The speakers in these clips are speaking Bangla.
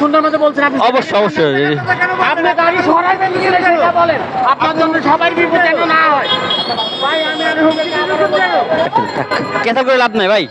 সুন্দর মতো বলছেন আপনি অবশ্যই অবশ্যই। আপনি গাড়ি সরাইবেন কি না বলেন। আপনার জন্য সবাই বিপদ যেন না হয়। ভাই আমি আর হুমকি দিতে পারব না। কেসা করে লাভ নাই ভাই।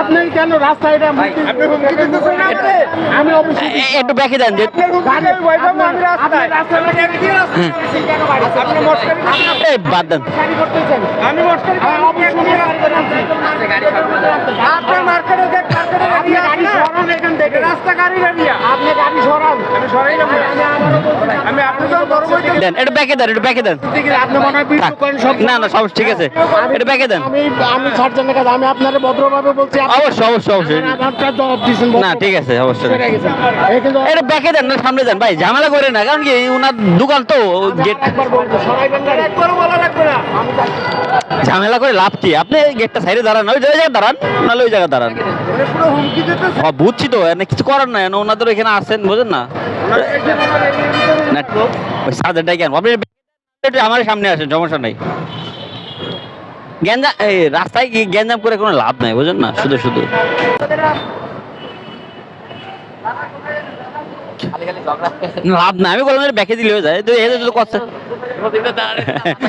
আপনি কেন রাস্তায়? আমি একটু ব্যাকে দেন বাদ দেন। আমি আপনার মার্কেটে দেন একটু ব্যাকে দেন একটু ব্যাকে দেন। হয় না না সব ঠিক আছে। একটু ব্যাকে দেন। আমি আমি সার্জনের কাছে আমি আপনারে ভদ্রভাবে বলছি অবশ্যই অবশ্যই অবশ্যই। না ঠিক আছে অবশ্যই। এটা ব্যাকে দেন না সামনে দেন। ভাই ঝামেলা করে না কারণ কি উনার দোকান তো গেট একবার বলব সরাইবেন গাড়ি একবারও বলা লাগবে না। আমি ঝামেলা করে লাভ কি? আপনি গেটটা সাইডে দাঁড়ান ওই জায়গায় দাঁড়ান নাহলে ওই জায়গায় দাঁড়ান। পুরো হুমকি দিতে ও, বুঝছি তো এনে কিছু করার নাই ওনাদের এখানে আসেন বুঝেন না। না ওই সাদাটাই কেন আপনি আমার সামনে আসেন সমস্যা নাই। গ্যাঞ্জাম এই রাস্তায় কি গ্যাঞ্জাম করে কোনো লাভ নাই বুঝেন না? শুধু শুধু। লাভ নাই আমি বললাম ব্যাকে যায়। তো এদের তো কষ্ট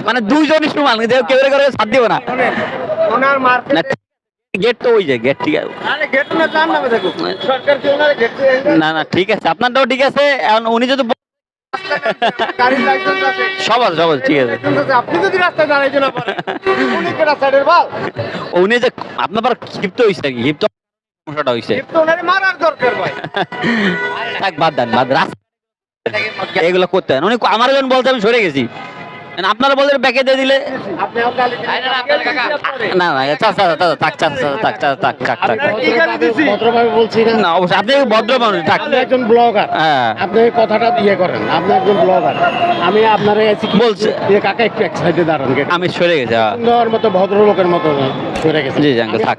মানে দুইজনই সমান কেউ কেউ করে সাথ দিব না। না গেট তো ওই যে গেট ঠিক আছে। না না না ঠিক আছে আপনারটাও ঠিক আছে। এখন উনি যদি বল- গাড়ির সব আছে সব আছে ঠিক আছে। আপনি যদি রাস্তায় দাঁড়াইতে না পারেন। উনি কেটা সাইডের বল? উনি যে আপনার পর ক্ষিপ্ত হয়েছে নাকি? ক্ষিপ্ত সমস্যাটা হয়েছে ক্ষিপ্ত ওনারে মারার দরকার ভাই। থাক বাদ দেন বাদ রাস্তা এগুলো করতে হয় উনি আমার বলতে আমি সরে গেছি। আপনারা বলতে ব্যাকে দিয়ে দিলে। না না চাক চাক থাক চাক চাক চাক থাক থাক থাক ভদ্রভাবে বলছি না। না অবশ্যই আপনি ভদ্র মানুষ থাক। আপনি একজন ব্লগার। হ্যাঁ। আপনি কথাটা ইয়ে করেন আপনি একজন ব্লগার। আমি আপনার এসে কি বলছে। কাকা একটু এক সাইডে দাঁড়ান গেট? আমি সরে গেছি হ্যাঁ। সুন্দর মতো ভদ্রলোকের মতো সরে গেছে। জি জাঙ্গা থাক।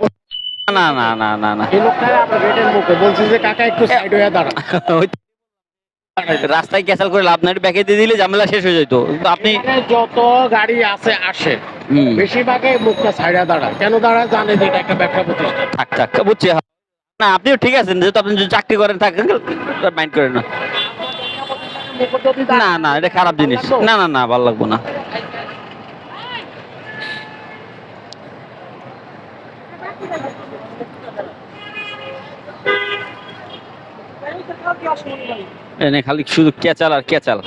না না না না না এই লোকটা আপনার গেটের মুখে বলছি যে কাকা একটু সাইড হয়ে দাঁড়ান। রাস্তায় ক্যাসাল করে লাভ নাই ব্যাকে দিয়ে দিলে ঝামেলা শেষ হয়ে যেত আপনি যত গাড়ি আছে আসে। বেশিরভাগই মুখটা সাইডে দাঁড়ায়। কেন দাঁড়ায় জানে যে এটা একটা ব্যবসা প্রতিষ্ঠান? থাক থাক বুঝছি। না আপনিও ঠিক আছেন যেহেতু আপনি যদি চাকরি করেন থাক মাইন্ড করেন না। না না এটা খারাপ জিনিস। না না না ভালো লাগবো না। এনে খালি শুধু কেচাল আর কেচাল